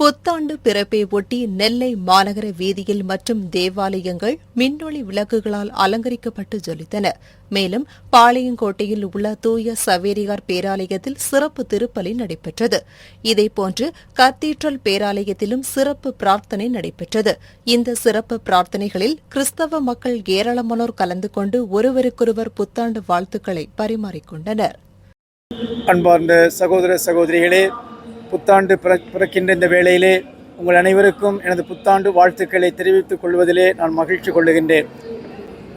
புத்தாண்டு பிறப்பை ஒட்டி நெல்லை மாநகர வீதியில் மற்றும் தேவாலயங்கள் மின்னொளி விளக்குகளால் அலங்கரிக்கப்பட்டு ஜொலித்தன. மேலும் பாளையங்கோட்டையில் உள்ள தூய சவேரியார் பேராலயத்தில் சிறப்பு திருப்பலி நடைபெற்றது. இதேபோன்று கத்தீட்ரல் பேராலயத்திலும் சிறப்பு பிரார்த்தனை நடைபெற்றது. இந்த சிறப்பு பிரார்த்தனைகளில் கிறிஸ்தவ மக்கள் ஏராளமானோர் கலந்து கொண்டு ஒருவருக்கொருவர் புத்தாண்டு வாழ்த்துக்களை பரிமாறிக்கொண்டனர். அன்பார்ந்த சகோதர சகோதரிகளே புத்தாண்டு பிற பிறக்கின்ற இந்த வேளையிலே உங்கள் அனைவருக்கும் எனது புத்தாண்டு வாழ்த்துக்களை தெரிவித்துக் கொள்வதிலே நான் மகிழ்ச்சி கொள்ளுகின்றேன்.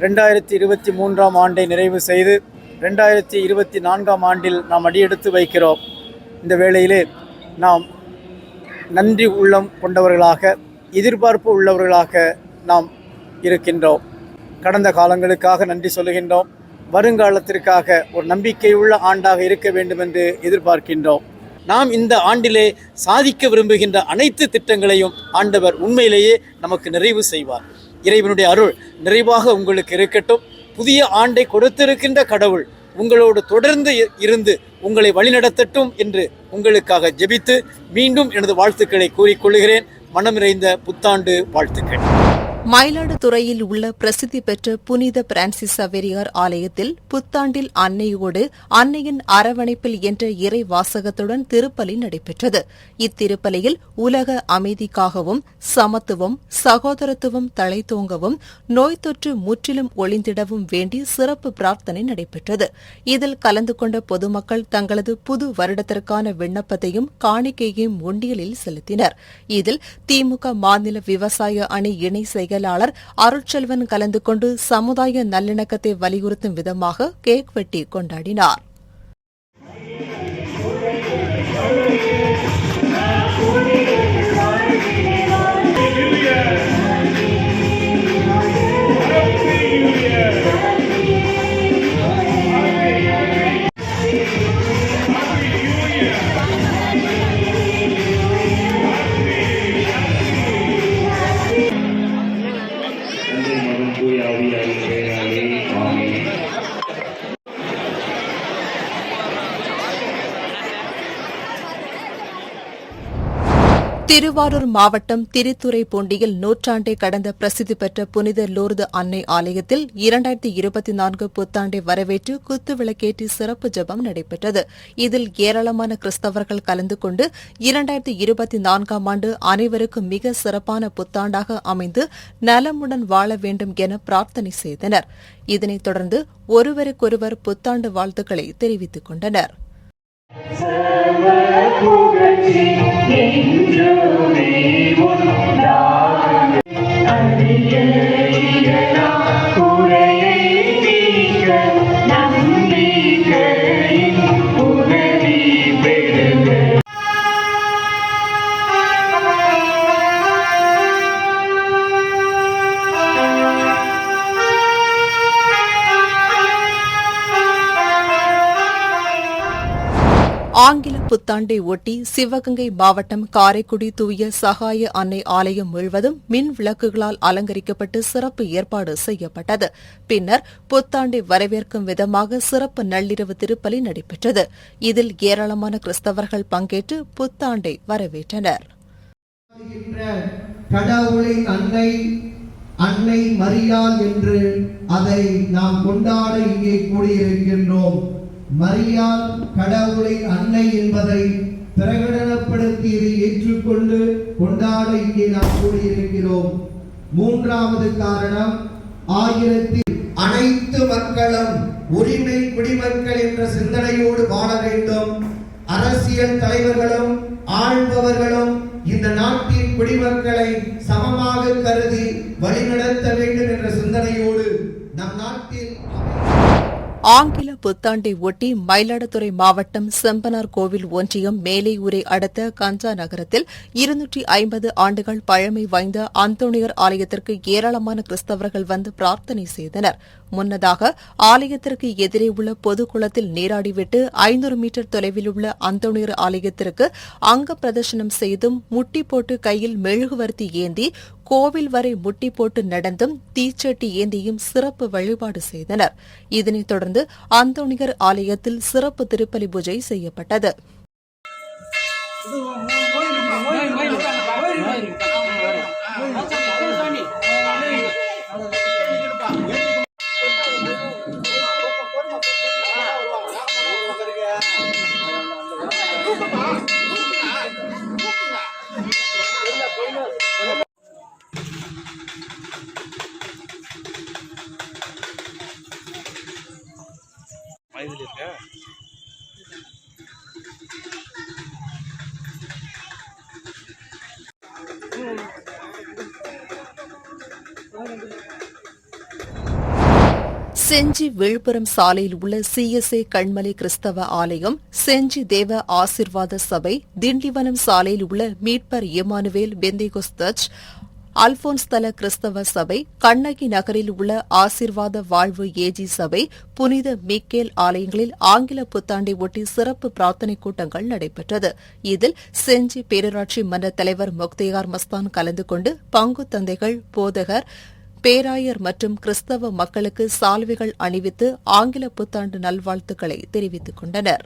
ரெண்டாயிரத்தி இருபத்தி மூன்றாம் ஆண்டை நிறைவு செய்து ரெண்டாயிரத்தி இருபத்தி நான்காம் ஆண்டில் நாம் அடியெடுத்து வைக்கிறோம். இந்த வேளையிலே நாம் நன்றி உள்ளம் கொண்டவர்களாக எதிர்பார்ப்பு உள்ளவர்களாக நாம் இருக்கின்றோம். கடந்த காலங்களுக்காக நன்றி சொல்லுகின்றோம். வருங்காலத்திற்காக ஒரு நம்பிக்கையுள்ள ஆண்டாக இருக்க வேண்டும் என்று எதிர்பார்க்கின்றோம். நாம் இந்த ஆண்டிலே சாதிக்க விரும்புகின்ற அனைத்து திட்டங்களையும் ஆண்டவர் உண்மையிலேயே நமக்கு நிறைவு செய்வார். இறைவனுடைய அருள் நிறைவாக உங்களுக்கு இருக்கட்டும். புதிய ஆண்டை கொடுத்திருக்கின்ற கடவுள் உங்களோடு தொடர்ந்து இருந்து உங்களை வழிநடத்தட்டும் என்று உங்களுக்காக ஜெபித்து மீண்டும் எனது வாழ்த்துக்களை கூறிக்கொள்கிறேன் மனமிறைந்த புத்தாண்டு வாழ்த்துக்கள். மயிலாடுதுறையில் உள்ள பிரசித்தி பெற்ற புனித பிரான்சிஸ் சவேரியார் ஆலயத்தில் புத்தாண்டில் அன்னையோடு அன்னையின் அரவணைப்பில் என்ற இறை வாசகத்துடன் திருப்பலி நடைபெற்றது. இத்திருப்பலியில் உலக அமைதிக்காகவும் சமத்துவம் சகோதரத்துவம் தழைத்தோங்கவும் நோய் தொற்று முற்றிலும் ஒளிந்திடவும் வேண்டி சிறப்பு பிரார்த்தனை நடைபெற்றது. இதில் கலந்து கொண்ட பொதுமக்கள் தங்களது புது வருடத்திற்கான விண்ணப்பத்தையும் காணிக்கையையும் உண்டியலில் செலுத்தினர். இதில் திமுக மாநில விவசாய அணி இணை செயலாளர் அருட்செல்வன் கலந்து கொண்டு சமுதாய நல்லிணக்கத்தை வலியுறுத்தும் விதமாக கேக் வெட்டி கொண்டாடினார். திருவாரூர் மாவட்டம் திரித்துறைப்பூண்டியில் நூற்றாண்டை கடந்த பிரசித்தி பெற்ற புனித லூர்து அன்னை ஆலயத்தில் இரண்டாயிரத்தி இருபத்தி நான்கு புத்தாண்டை வரவேற்று குத்துவிளக்கேற்றி சிறப்பு ஜெபம் நடைபெற்றது. இதில் ஏராளமான கிறிஸ்தவர்கள் கலந்து கொண்டு இரண்டாயிரத்தி இருபத்தி நான்காம் ஆண்டு அனைவருக்கும் மிக சிறப்பான புத்தாண்டாக அமைந்து நலமுடன் வாழ வேண்டும் என பிரார்த்தனை செய்தனர். இதனைத் தொடர்ந்து ஒருவருக்கொருவர் புத்தாண்டு வாழ்த்துக்களை தெரிவித்துக் கொண்டனர். ஆங்கில புத்தாண்டை ஒட்டி சிவகங்கை மாவட்டம் காரைக்குடி தூய சகாய அன்னை ஆலயம் முழுவதும் மின் விளக்குகளால் அலங்கரிக்கப்பட்டு சிறப்பு ஏற்பாடு செய்யப்பட்டது. பின்னர் புத்தாண்டை வரவேற்கும் விதமாக சிறப்பு நள்ளிரவு திருப்பலி நடைபெற்றது. இதில் ஏராளமான கிறிஸ்தவர்கள் பங்கேற்று புத்தாண்டை வரவேற்றனர். அன்னை அன்னை மரியாள் என்று அதை நாம் கொண்டாட இங்கே கூடியிருக்கின்றோம். மரியால் கடவுளை அன்னை என்பதை பிரகடனப்படுத்தி இதை ஏற்றுக்கொண்டு கொண்டாட இங்கே நாம் கூடியிருக்கிறோம். மூன்றாவது காரணம் ஆயிரத்தி அனைத்து மக்களும் உரிமை குடிமக்கள் என்ற சிந்தனையோடு வாழ வேண்டும். அரசியல் தலைவர்களும் ஆள்பவர்களும் இந்த நாட்டின் குடிமக்களை சமமாக கருதி வழிநடத்த வேண்டும் என்ற சிந்தனையோடு நம் நாட்டில் ஆங்கில புத்தாண்டை ஒட்டி மயிலாடுதுறை மாவட்டம் செம்பனார் கோவில் ஒன்றியம் மேலையூரை அடுத்த கஞ்சா நகரத்தில் இருநூற்றி ஐம்பது ஆண்டுகள் பழமை வாய்ந்த அந்தோணியர் ஆலயத்திற்கு ஏராளமான கிறிஸ்தவர்கள் வந்து பிரார்த்தனை செய்தனர். முன்னதாக ஆலயத்திற்கு எதிரே உள்ள பொது குளத்தில் நீராடிவிட்டு ஐநூறு மீட்டர் தொலைவில் உள்ள அந்தோணியர் ஆலயத்திற்கு அங்க பிரதர்ஷனம் செய்தும் முட்டி போட்டு கையில் மெழுகுவர்த்தி ஏந்தி கோவில் வரை முட்டி போட்டு நடந்தும் தீச்சட்டி ஏந்தியும் சிறப்பு வழிபாடு செய்தனர். இதனைத் தொடர்ந்து அந்தோணியர் ஆலயத்தில் சிறப்பு திருப்பலி பூஜை செய்யப்பட்டது. இதில் இருக்க? செஞ்சி விழுப்புரம் சாலையில் உள்ள சிஎஸ்ஏ கண்மலை கிறிஸ்தவ ஆலயம் செஞ்சி தேவ ஆசிர்வாத சபை திண்டிவனம் சாலையில் உள்ள மீட்பர் இமானுவேல் பெந்தேகோஸ்தச் அல்போன்ஸ் தல கிறிஸ்தவ சபை கண்ணகி நகரில் உள்ள ஆசிர்வாத வாழ்வு ஏஜி சபை புனித மிக்கேல் ஆலயங்களில் ஆங்கில புத்தாண்டை ஒட்டி சிறப்பு பிரார்த்தனை கூட்டங்கள் நடைபெற்றது. இதில் செஞ்சி பேரூராட்சி மன்ற தலைவர் முக்தியார் மஸ்தான் கலந்து கொண்டு பங்கு தந்தைகள் போதகர் பேராயர் மற்றும் கிறிஸ்தவ மக்களுக்கு சால்வைகள் அணிவித்து ஆங்கில புத்தாண்டு நல்வாழ்த்துக்களை தெரிவித்துக் கொண்டனா்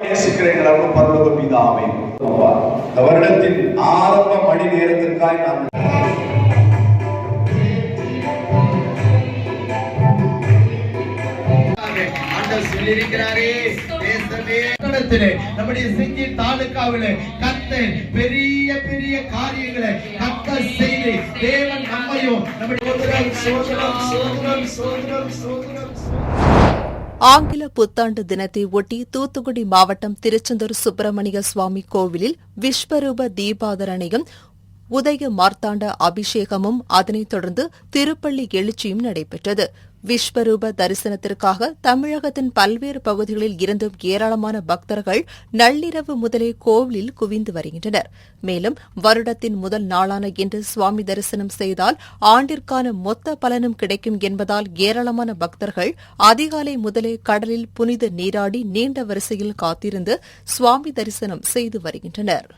நேசிக்கிற எங்களவு பரலோக பிதாவே இந்த வருடத்தின் ஆரம்ப மணி நேரத்திற்காய் நான் நம்முடைய செஞ்சி தாலுகாவிலே கர்த்தர் பெரிய பெரிய காரியங்களை கர்த்தர் செய்து தேவன் நம்மையும் நம்முடைய ஆங்கில புத்தாண்டு தினத்தை ஒட்டி தூத்துக்குடி மாவட்டம் திருச்செந்தூர் சுப்பிரமணிய சுவாமி கோவிலில் விஸ்வரூப தீபாதரணையும் உதய மார்த்தாண்ட அபிஷேகமும் அதனைத் தொடர்ந்து திருப்பள்ளி எழுச்சியும் நடைபெற்றது. விஸ்வரூப தரிசனத்திற்காக தமிழகத்தின் பல்வேறு பகுதிகளில் இருந்தும் ஏராளமான பக்தர்கள் நள்ளிரவு முதலே கோவிலில் குவிந்து வருகின்றனர். மேலும் வருடத்தின் முதல் நாளான இன்று சுவாமி தரிசனம் செய்தால் ஆண்டிற்கான மொத்த பலனும் கிடைக்கும் என்பதால் ஏராளமான பக்தர்கள் அதிகாலை முதலே கடலில் புனித நீராடி நீண்ட வரிசையில் காத்திருந்து சுவாமி தரிசனம் செய்து வருகின்றனர்.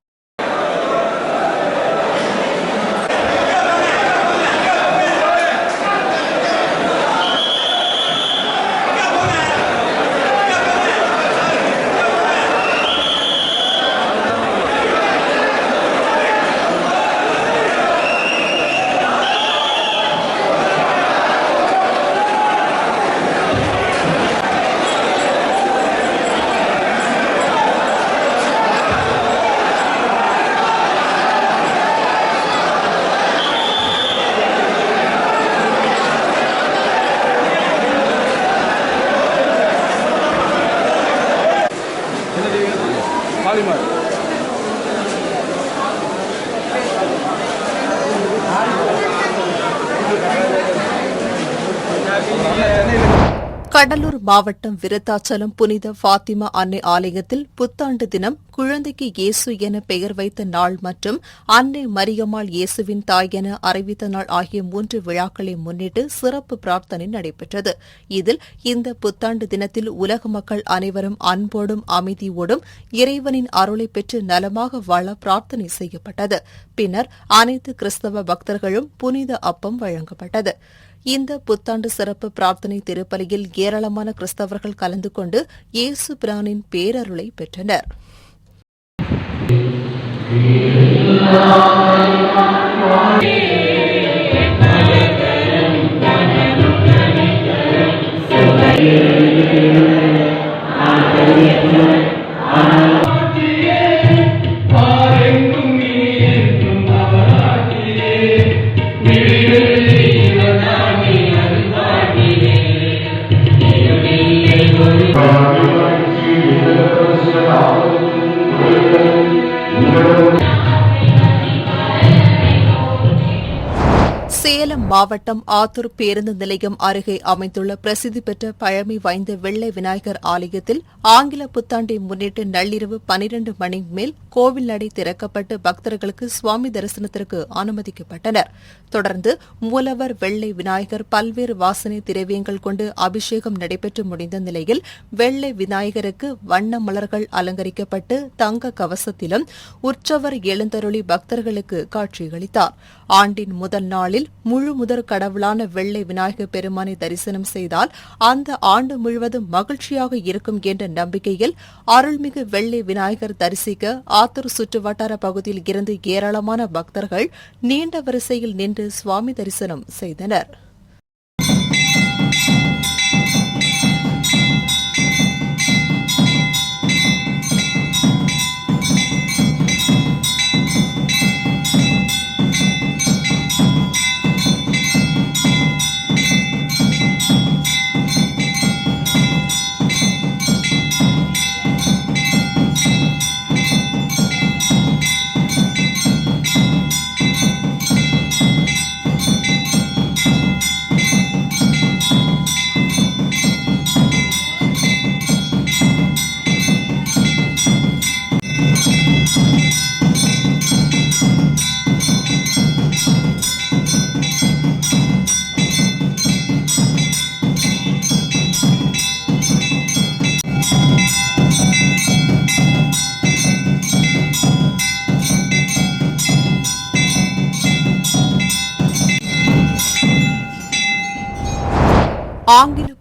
கடலூர் மாவட்டம் விருத்தாச்சலம் புனித ஃபாத்திமா அன்னை ஆலயத்தில் புத்தாண்டு தினம் குழந்தைக்கு இயேசு என பெயர் வைத்த நாள் மற்றும் அன்னை மரியம்மாள் இயேசுவின் தாய் என அறிவித்த நாள் ஆகிய மூன்று விழாக்களை முன்னிட்டு சிறப்பு பிரார்த்தனை நடைபெற்றது. இதில் இந்த புத்தாண்டு தினத்தில் உலக மக்கள் அனைவரும் அன்போடும் அமைதியோடும் இறைவனின் அருளை பெற்று நலமாக வாழ பிரார்த்தனை செய்யப்பட்டது. பின்னர் அனைத்து கிறிஸ்தவ பக்தர்களும் புனித அப்பம் வழங்கப்பட்டது. இந்த புத்தாண்டு சிறப்பு பிரார்த்தனை திருப்பலியில் ஏராளமான கிறிஸ்தவர்கள் கலந்து கொண்டு இயேசு பிரானின் பேரருளை பெற்றனர். மாவட்டம் ஆத்தூர் பேருந்து நிலையம் அருகே அமைந்துள்ள பிரசித்தி பெற்ற பழமை வாய்ந்த வெள்ளை விநாயகர் ஆலயத்தில் ஆங்கில புத்தாண்டை முன்னிட்டு நள்ளிரவு பனிரண்டு மணி மேல் கோவில் நடை திறக்கப்பட்டு பக்தர்களுக்கு சுவாமி தரிசனத்திற்கு அனுமதிக்கப்பட்டனர். தொடர்ந்து மூலவர் வெள்ளை விநாயகர் பல்வேறு வாசனை திரவியங்கள் கொண்டு அபிஷேகம் நடைபெற்று முடிந்த நிலையில் வெள்ளை விநாயகருக்கு வண்ண மலர்கள் அலங்கரிக்கப்பட்டு தங்க கவசத்திலும் உற்சவர் எழுந்தருளி பக்தர்களுக்கு காட்சியளித்தார். ஆண்டின் முதல் நாளில் முழு முதற் கடவுளான வெள்ளை விநாயகர் பெருமானை தரிசனம் செய்தால் அந்த ஆண்டு முழுவதும் மகிழ்ச்சியாக இருக்கும் என்ற நம்பிக்கையில் அருள்மிகு வெள்ளை விநாயகர் தரிசிக்க ஆத்தூர் சுற்றுவட்டார பகுதியில் இருந்து ஏராளமான பக்தர்கள் நீண்ட வரிசையில் நின்று சுவாமி தரிசனம் செய்தனர்.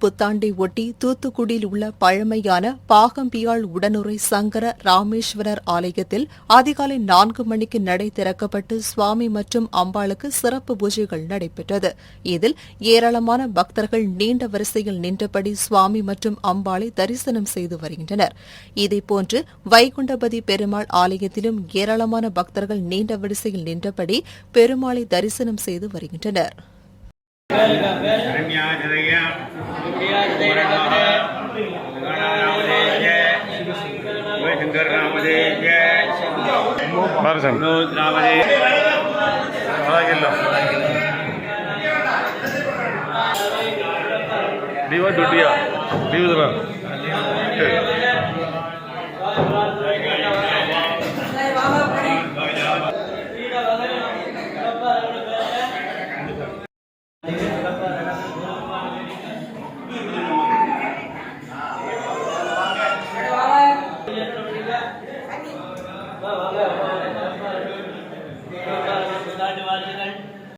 புத்தாண்டை ஒட்டி தூத்துக்குடியில் உள்ள பழமையான பாகம்பியாள் உடனுறை சங்கர ராமேஸ்வரர் ஆலயத்தில் அதிகாலை நான்கு மணிக்கு நடை திறக்கப்பட்டு சுவாமி மற்றும் அம்பாளுக்கு சிறப்பு பூஜைகள் நடைபெற்றது. இதில் ஏராளமான பக்தர்கள் நீண்ட வரிசையில் நின்றபடி சுவாமி மற்றும் அம்பாளை தரிசனம் செய்து வருகின்றனர். இதேபோன்று வைகுண்டபதி பெருமாள் ஆலயத்திலும் ஏராளமான பக்தர்கள் நீண்ட வரிசையில் நின்றபடி பெருமாளை தரிசனம் செய்து வருகின்றனர். బారసం దివా దుడ్డియా దివుదురా